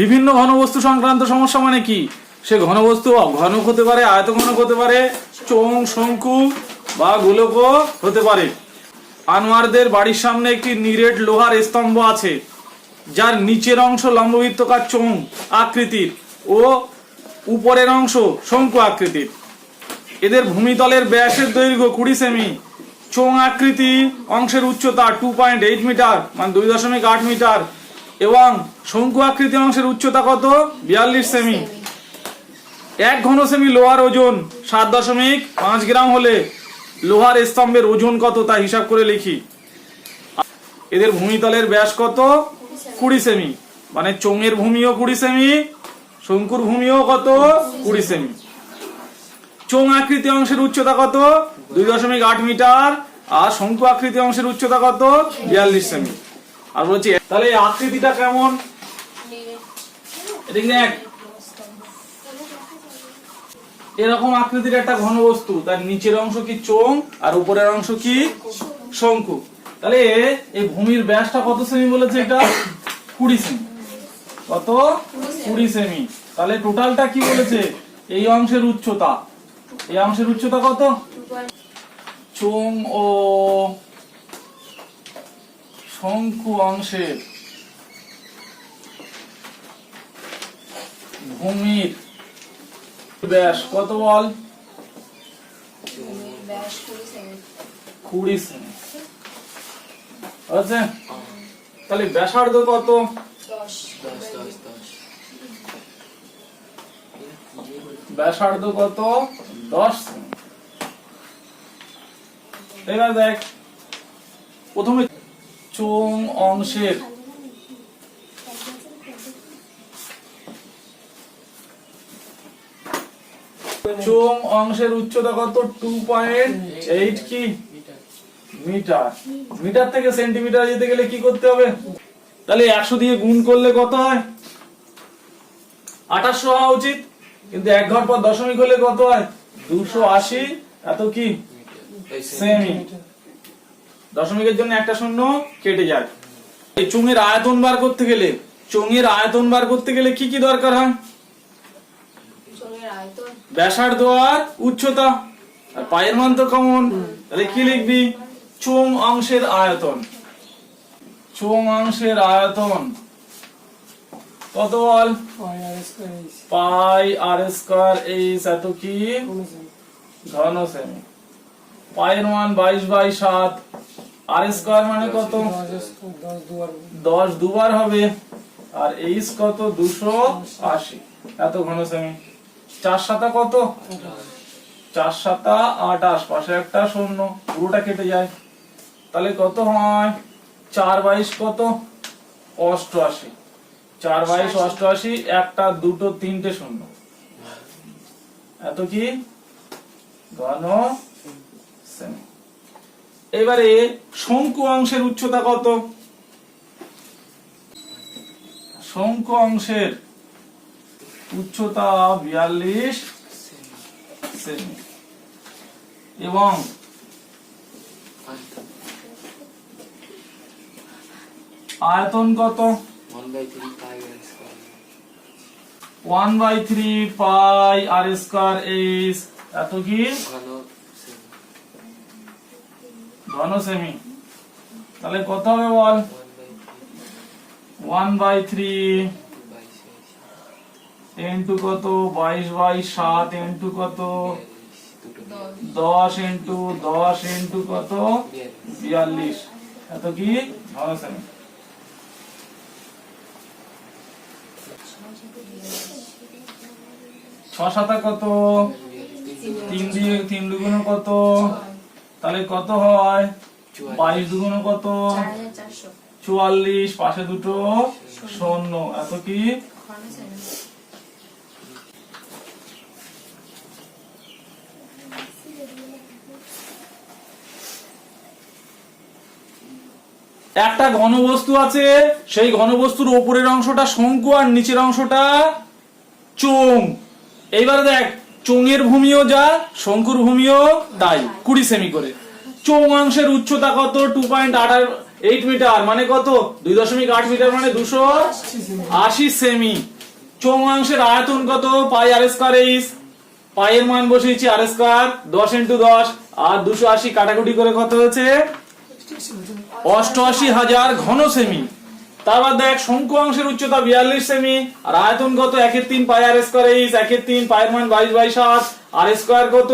বিভিন্ন ঘনবস্তু সংক্রান্ত সমস্যা মানে কি? সে ঘনবস্তু ঘনক হতে পারে আয়তঘনক হতে পারে চোং শঙ্কু বা গোলকও হতে পারে। আনোয়ারদের বাড়ির সামনে একটি নিরেট লোহার স্তম্ভ আছে, যার নিচের অংশ লম্ববৃত্তকার চোং আকৃতির ও উপরের অংশ শঙ্কু আকৃতির। এদের ভূমিতলের ব্যাসের দৈর্ঘ্য কুড়ি সেমি। চোং আকৃতি অংশের উচ্চতা টু পয়েন্ট এইট মিটার মানে দুই দশমিক আট মিটার এবং শঙ্কু আকৃতি অংশের উচ্চতা কত? বিয়াল্লিশ সেমি। এক ঘন সেমি লোহার ওজন সাত দশমিক পাঁচ গ্রাম হলে লোহার স্তম্ভের ওজন কত তা হিসাব করে লিখি। এদের ভূমিতলের ব্যাস কত? কুড়ি সেমি। মানে চোঙের ভূমিও কুড়ি সেমি শঙ্কুর ভূমিও কত? কুড়ি সেমি। চোং আকৃতি অংশের উচ্চতা কত? দুই দশমিক আট মিটার। আর শঙ্কু আকৃতি অংশের উচ্চতা কত? বিয়াল্লিশ সেমি। আর বলছি তাহলে এই আকৃতিটা কেমন? এরকম আকৃতির একটা ঘনবস্তু তার নিচের অংশ কি চোং আর উপরের অংশ কি শঙ্কু। তাহলে এই ভূমির ব্যাসটা কত সেমি বলেছে এটা? কুড়ি সেমি। কত? কুড়ি সেমি। তাহলে টোটালটা কি বলেছে? এই অংশের উচ্চতা। এই অংশের উচ্চতা কত? চোং ও শঙ্কু অংশের ভূমির ব্যাস কত বল? কুড়ি সেমি। আছে তাহলে ব্যাসার্ধ কত? ব্যাসার্ধ কত? দশ সেমি। এবার দেখ, প্রথমে চোং অংশের চোং অংশের উচ্চতা কত? টু পয়েন্ট এইট কি? মিটার। মিটার থেকে সেন্টিমিটার যেতে গেলে কি করতে হবে? তাহলে একশো দিয়ে গুণ করলে কত হয়? আঠাশশো হওয়া উচিত। কিন্তু এক ঘর পর দশমিক হলে কত হয়? দুশো আশি। এত কি? সেমি। দশমিকের জন্য একটা শূন্য কেটে যায় এই চুঙের আয়তন বার করতে গেলে চোঙের আয়তন বার করতে গেলে কি কি দরকার হয়? চোঙের আয়তন। ব্যাসার্ধ আর উচ্চতা। আর পায়ের মান তো কমন তাহলে কি লিখবি? চোং অংশের আয়তন। চোং অংশের আয়তন। কত বল? পাই আর স্কয়ার এইচ। এত কি? ঘন সেমি পায়ের মান বাইশ বাই সাত। আর স্কয়ার মানে কত? দশ দুবার হবে। আর এইচ কত? দুশো আশি। এত ঘন সেমি চার সাতা কত? চার সাতা আটাশ। পাশে একটা শূন্য। পুরোটা কেটে যায়। তাহলে কত হয়? চার বাইশ কত? অষ্টআশি। চার বাইশ, অষ্টআশি, একটা, দুটো, তিনটে, শূন্য। এত কি? ঘন সেমি এবারে শঙ্কু অংশের উচ্চতা কত? শঙ্কু অংশের উচ্চতা বিয়াল্লিশ সেমি। এবং আয়তন কত? One by three pi r square H. এত কি? ঘন সেমি তাহলে কত হবে বল? ওয়ান বাই থ্রি ইন্টু কত? বাইশ বাই সাত ইন্টু কত? দশ ইন্টু দশ ইন্টু কত? বিয়াল্লিশ। এত কি? ঘন সেমি ছ সাতা কত? তিন দিয়ে তিন দুগুণ কত? তাহলে কত হয়? বাইশ দুগুণ কত? চুয়াল্লিশ পাশে দুটো শূন্য। এত কি? একটা ঘনবস্তু আছে সেই ঘনবস্তুর উপরের অংশটা শঙ্কু আর নিচের অংশটা চোং এইবারে দেখ চোঙের ভূমিও যা, শঙ্কুর ভূমিও তাই, কুড়ি সেমি করে। চোং অংশের উচ্চতা কত? টু পয়েন্ট এইট মিটার মানে কত? দুই দশমিক আট মিটার মানে দুশো আশি সেমি। চৌমাংশের আয়তন কত? পাই আর স্কোয়ার এইস পায়ের মান বসিয়েছি আর স্কোয়ার দশ ইন্টু দশ, আর দুশো আশি কাটাকুটি করে কত হয়েছে? অষ্টআশি হাজার ঘন সেমি। তারপর দেখ শঙ্কু অংশের উচ্চতা বিয়াল্লিশ সেমি, আর আয়তন কত? একের তিন পাই আর স্কোয়ার একের তিন পায়ের মান বাইশ আর স্কোয়ার কত?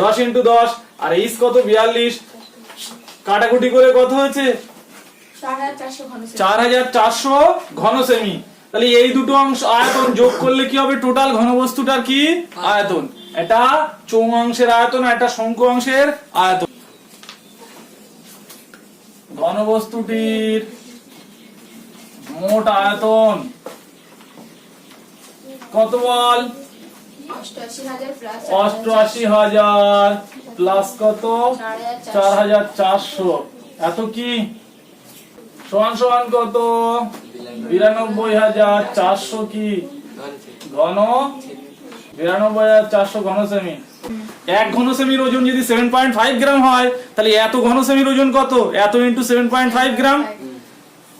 দশ ইন্টু দশ, আর কত? বিয়াল্লিশ। কাটাকুটি করে কত হয়েছে? চার হাজার চারশো ঘন সেমি। তাহলে এই দুটো অংশ আয়তন যোগ করলে কি হবে? টোটাল ঘনবস্তুটার কি? আয়তন। এটা চৌ অংশের আয়তন এটা শঙ্কু অংশের আয়তন। ঘনবস্তুটির মোট আয়তন। কত বল? অষ্টআশি হাজার প্লাস কত? চার হাজার চারশো। এত কি? সমান সমান কত? বিরানব্বই হাজার চারশো কি? ঘন? বিরানব্বই হাজার চারশো ঘন সেমি এক ঘন সেমির ওজন যদি সেভেন পয়েন্ট ফাইভ গ্রাম হয় তাহলে এত ঘন সেমির ওজন কত? এত into seven point five gram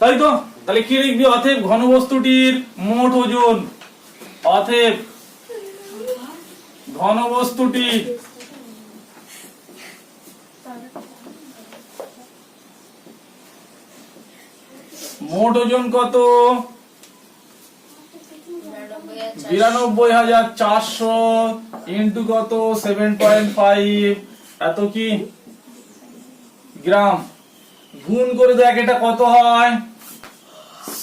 তাই তো? তাহলে কি লিখবি অথেব ঘনবস্তুটির মোট ওজন? অথেব ঘনবস্তুটি মোট ওজন কত? বিরানব্বই হাজার চারশো ইন্টু কত? Seven point five. এত কি? গ্রাম। গুণ করে দেখ এটা কত হয়?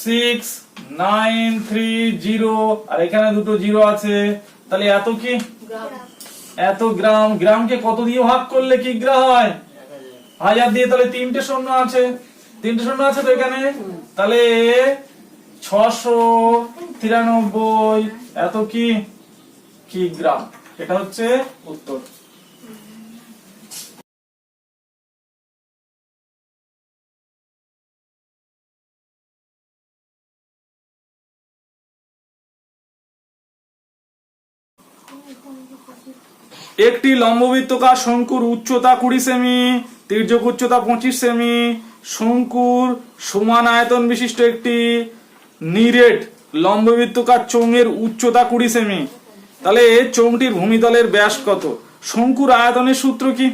সিক্স নাইন থ্রি জিরো আর এখানে দুটো জিরো আছে। তাহলে এত কি? এত গ্রাম। গ্রামকে কত দিয়ে ভাগ করলে কি গ্রাম হয়? হাজার দিয়ে তাহলে তিনটে শূন্য আছে। তিনটে শূন্য আছে তো এখানে? তাহলে ছশো তিরানব্বই এত কি? কি গ্রাম? এটা হচ্ছে উত্তর। একটি লম্ববৃত্তকার শঙ্কুর উচ্চতা কুড়ি সেমি তির্যক উচ্চতা পঁচিশ সেমি শঙ্কুর সমান আয়তন বিশিষ্ট একটি নিরেট লম্ববৃত্তকার চোঙের উচ্চতা কুড়ি সেমি। তাহলে চোঙটির ভূমিতলের ব্যাস কত? শঙ্কুর আয়তনের সূত্র কি?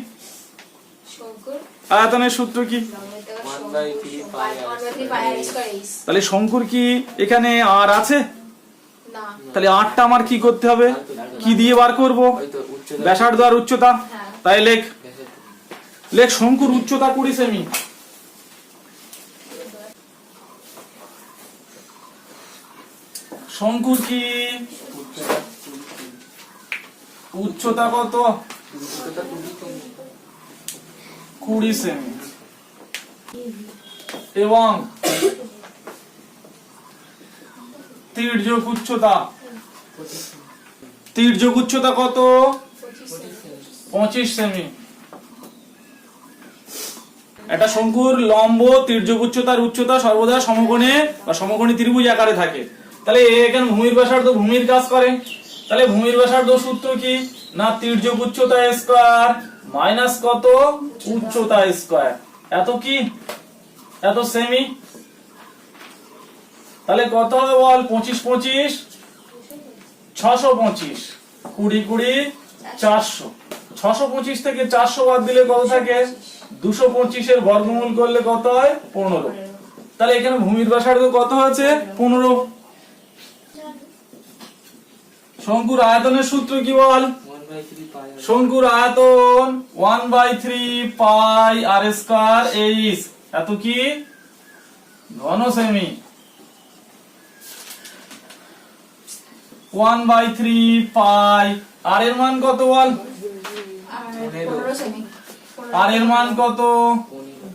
আয়তনের সূত্র কি? তাহলে শঙ্কুর কি এখানে আর আছে? তাহলে আটটা আমার কি করতে হবে? কি দিয়ে বার করব? ব্যাসার্ধ আর উচ্চতা? তাই লেখ। লেখ, শঙ্কুর উচ্চতা কুড়ি সেমি। শঙ্কুর কি? উচ্চতা কত। কুড়ি সেমি। এবং তির্যক উচ্চতা। তির্যক উচ্চতা কত? পঁচিশ সেমি। একটা শঙ্কুর লম্ব তির্যক উচ্চতার উচ্চতা সর্বদা সমকোণে বা সমকোণী ত্রিভুজ আকারে থাকে। তাহলে এখানে ভূমির ব্যাসার্ধ ভূমির কাজ করে। তাহলে ভূমির ব্যাসার্ধ সূত্র কি? না তির্যক উচ্চতা স্কোয়ার মাইনাস কত? উচ্চতা স্কোয়ার। এত কি? এত সেমি? তাহলে কত হবে বল? পঁচিশ পঁচিশ? ছশো পঁচিশ। কুড়ি কুড়ি, চারশো। ছশো পঁচিশ থেকে চারশো বাদ দিলে কত থাকে? দুশো পঁচিশের বর্গমূল করলে কত হয়? পনেরো। তাহলে এখানে ভূমির ব্যাসার্ধ কত হয়েছে পনেরো। শঙ্কুর আয়তনের সূত্র কি বল? শঙ্কুর আয়তন one by three pi r square H এত কি? ঘন semi one by three pi r এর মান কত বল? আর এর মান কত?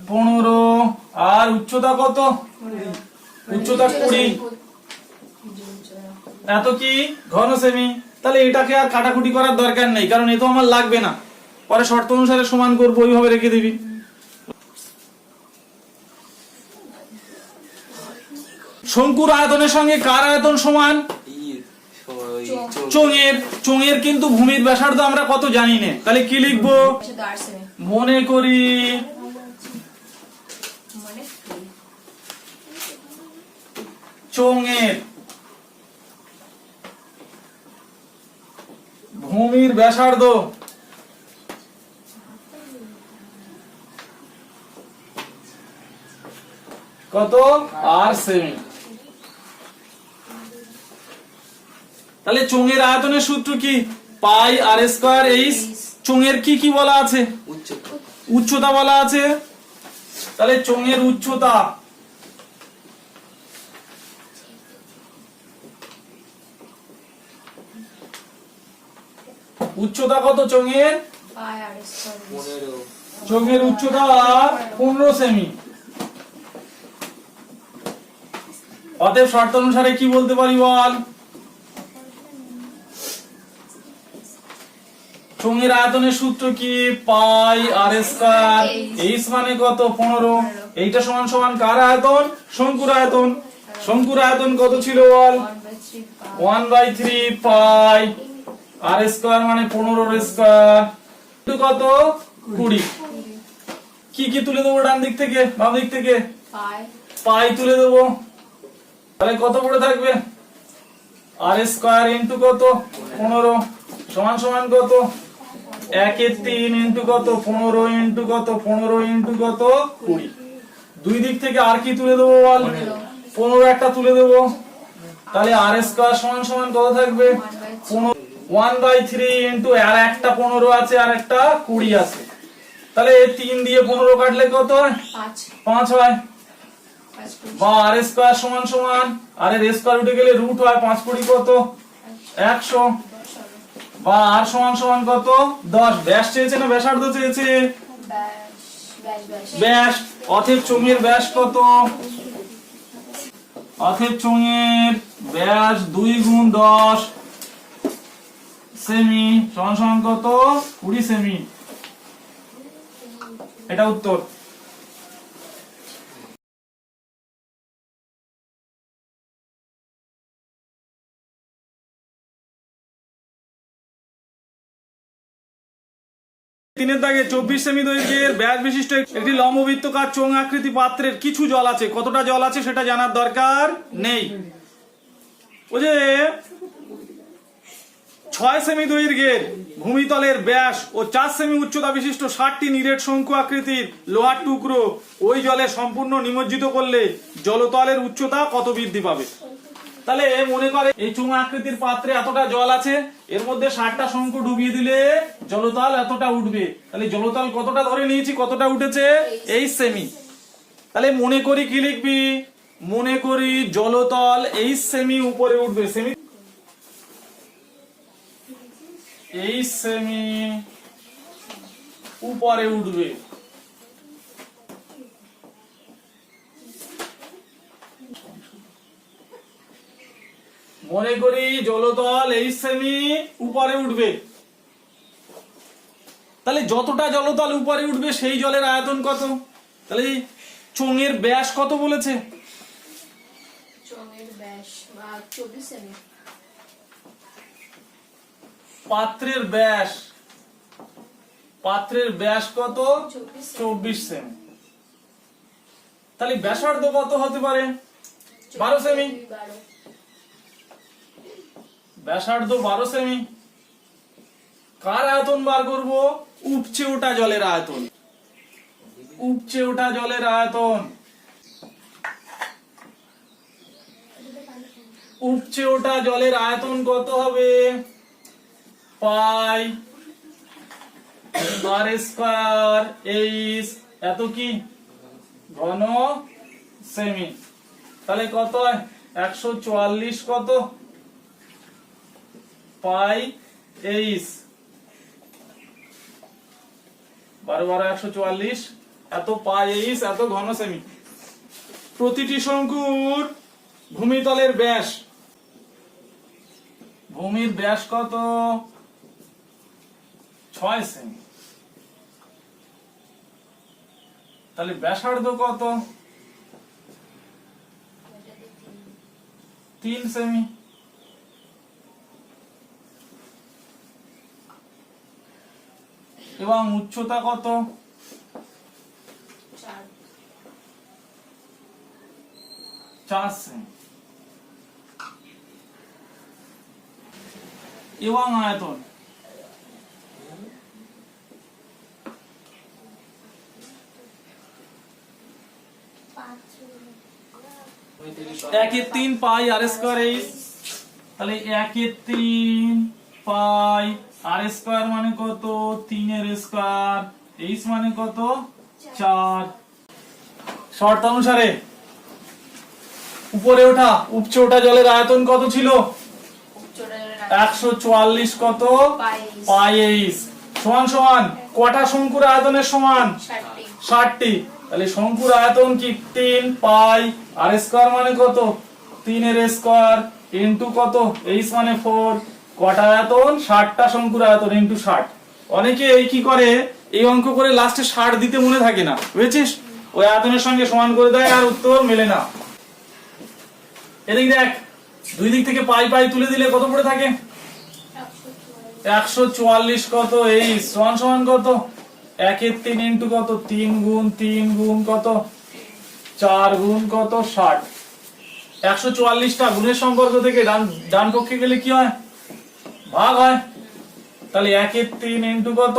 পনেরো। আর উচ্চতা কত? উচ্চতা কুড়ি। এত কি? ঘন সেমি। তাহলে এটাকে আর কাটাকুটি করার দরকার নেই কারণ এ তো আমার লাগবে না। পরে শর্ত অনুসারে সমান করব ওইভাবে রেখে দিবি। শঙ্কুর আয়তনের সঙ্গে কার আয়তন সমান। চোঙের চোঙের কিন্তু ভূমির ব্যাসার্ধ আমরা কত জানি না। তাহলে কি লিখব? মনে করি। চোঙের। ভূমির ব্যাসার্ধ। কত? আর সেমি তাহলে চোঙের আয়তনের সূত্র কি? Pi r square H? চোঙের কি কি বলা আছে? উচ্চতা। বলা আছে। তাহলে চোঙের উচ্চতা। উচ্চতা কত চোঙের? চোঙের উচ্চতা পনেরো সেমি। অতএব শর্ত অনুসারে কি বলতে পারি বল? সঙ্গীর আয়তনের সূত্র কি? পাই আর স্কয়ার এইচ মানে কত? 15 এইটা সমান সমান কার আয়তন? শঙ্কুর আয়তন। শঙ্কুর আয়তন কত ছিল বল? One by three pi r square মানে পনেরো স্কোয়ার। স্কয়ার কত? 20 কি কি তুলে দেবো ডান দিক থেকে? বাম দিক থেকে? পাই। তুলে দেবো। তাহলে কত পড়ে থাকবে? আর স্কয়ার ইন্টু কত? 15 সমান সমান কত? একের তিন ইন্টু কত? পনেরো ইন্টু কত? পনেরো ইন্টু কত? কুড়ি। দুই দিক থেকে আর কি তুলে দেবো বল? পনেরো একটা তুলে তাহলে আর স্কোয়ার সমান সমান কত থাকবে? One by three into r একটা পনেরো আছে আর একটা কুড়ি আছে। তাহলে তিন দিয়ে পনেরো কাটলে কত হয়? পাঁচ। হয়। বা আর স্কোয়ার সমান সমান আর এর স্কোয়ার উঠে গেলে রুট হয় পাঁচ কুড়ি কত? একশো। আর সমান সমান কত? দশ। ব্যাস চেয়েছে না ব্যাসার্ধ চেয়েছে? ব্যাস। অথেব চুঙের ব্যাস কত? অথেব চুঙের ব্যাস দুই গুণ দশ। সেমি সমান সমান কত? কুড়ি সেমি। এটা উত্তর। তিনের দাগে চব্বিশ সেমি দৈর্ঘ্যের ব্যাস বিশিষ্ট একটি লম্ববৃত্তকার চোং আকৃতি পাত্রের কিছু জল আছে? কতটা জল আছে সেটা জানার দরকার নেই। ও যে ছয় সেমি দৈর্ঘ্যের ভূমিতলের ব্যাস ও চার সেমি উচ্চতা বিশিষ্ট ষাটটি নিরেট শঙ্কু আকৃতির লোহার টুকরো ওই জলে সম্পূর্ণ নিমজ্জিত করলে জলতলের উচ্চতা কত বৃদ্ধি পাবে? তাহলে মনে করে, এই চুঙা আকৃতির পাত্রে এতটা জল আছে, এর মধ্যে ষাটটা শঙ্খ ডুবিয়ে দিলে জলতাল এতটা উঠবে। তাহলে জলতাল কতটা ধরে নিয়েছি, কতটা উঠেছে? এই সেমি তাহলে মনে করি কি লিখবি? মনে করি জলতল এই সেমি উপরে উঠবে। সেমি এই সেমি উপরে উঠবে। মনে করি জলতল এই সেমি উপরে উঠবে। তাহলে যতটা জলতল উপরে উঠবে সেই জলের আয়তন কত? তাহলে চোঙের ব্যাস কত বলেছে? পাত্রের ব্যাস। পাত্রের ব্যাস কত? চব্বিশ সেমি তাহলে ব্যাসার্ধ কত হতে পারে? বারো সেমি ব্যাসার্ধ বারো সেমি। কার আয়তন বার করব? উপচে ওঠা জলের আয়তন। উপচে ওঠা জলের আয়তন। উপচে ওঠা জলের আয়তন কত হবে? Pi r square H. এত কি? ঘন সেমি। তাহলে কত হয়? একশো চুয়াল্লিশ কত? Pi H. বারো বারো একশো চুয়াল্লিশ, এত পাই এইচ, এত ঘন সেমি প্রতিটি শঙ্কুর ভূমিতলের ব্যাস। ভূমির ব্যাস কত? ছয় সেমি তাহলে ব্যাসার্ধ কত? তিন সেমি এবং উচ্চতা কত? চার। এবং আয়তন? তিন পাই আর স্কোয়ার তাহলে একের তিন পাই আর স্কোয়ার মানে কত? তিনের স্কোয়ার। এইচ মানে কত? চার। শর্ত অনুসারে উপরে ওঠা, উপচে ওঠা জলের আয়তন কত ছিল? একশো চুয়াল্লিশ কত? এইচ সমান সমান, কটা শঙ্কুর আয়তনের সমান? ষাটটি। তাহলে শঙ্কুর আয়তন কি? তিন পাই আর স্কোয়ার মানে কত? তিনের স্কোয়ার ইন্টু কত? এইচ মানে ফোর। কটা আয়তন? ষাটটা শঙ্কুর আয়তন ইন্টু ষাট। অনেকে এই কি করে? এই অঙ্ক করে লাস্টে ষাট দিতে মনে থাকে না, বুঝেছিস? ওই আয়তনের সঙ্গে সমান করে দেয় আর উত্তর মেলে না। এদিক দেখ, দুই দিক থেকে পাই পাই তুলে দিলে কত পড়ে থাকে? একশো চুয়াল্লিশ কত? এই সমান সমান কত? একের তিন ইন্টু কত? তিন গুণ তিন গুণ কত? চার গুণ কত? ষাট। একশো চুয়াল্লিশটা গুণের সম্পর্ক থেকে ডান ডান পক্ষে গেলে কি হয়? ভাগ হয় তাহলে একের তিন ইন্টু কত?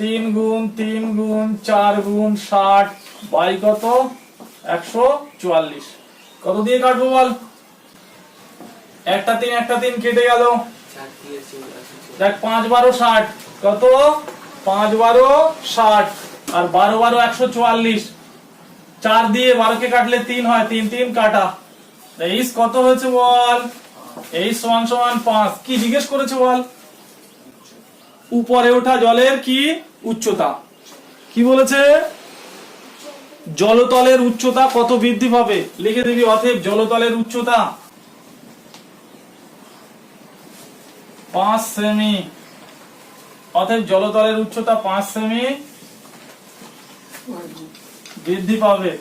তিন গুণ তিন গুণ, চার গুণ, ষাট। বাই কত? একশো চুয়াল্লিশ। কত দিয়ে কাটবো বল? একটা তিন একটা তিন কেটে গেল। দেখ, পাঁচ বারো ষাট। কত? পাঁচ বারো ষাট। আর বারো বারো একশো চুয়াল্লিশ। চার দিয়ে বারোকে কাটলে তিন হয়। তিন তিন কাটা। এইস কত হয়েছে বল? এই সমান সমান পাঁচ। কি জিজ্ঞেস করেছে বল? উপরে ওঠা জলের কি উচ্চতা? কি বলেছে? জলতলের উচ্চতা কত বৃদ্ধি পাবে? লিখে দিবি জলতলের উচ্চতা। পাঁচ সেমি অতএব জলতলের উচ্চতা পাঁচ সেমি বৃদ্ধি পাবে।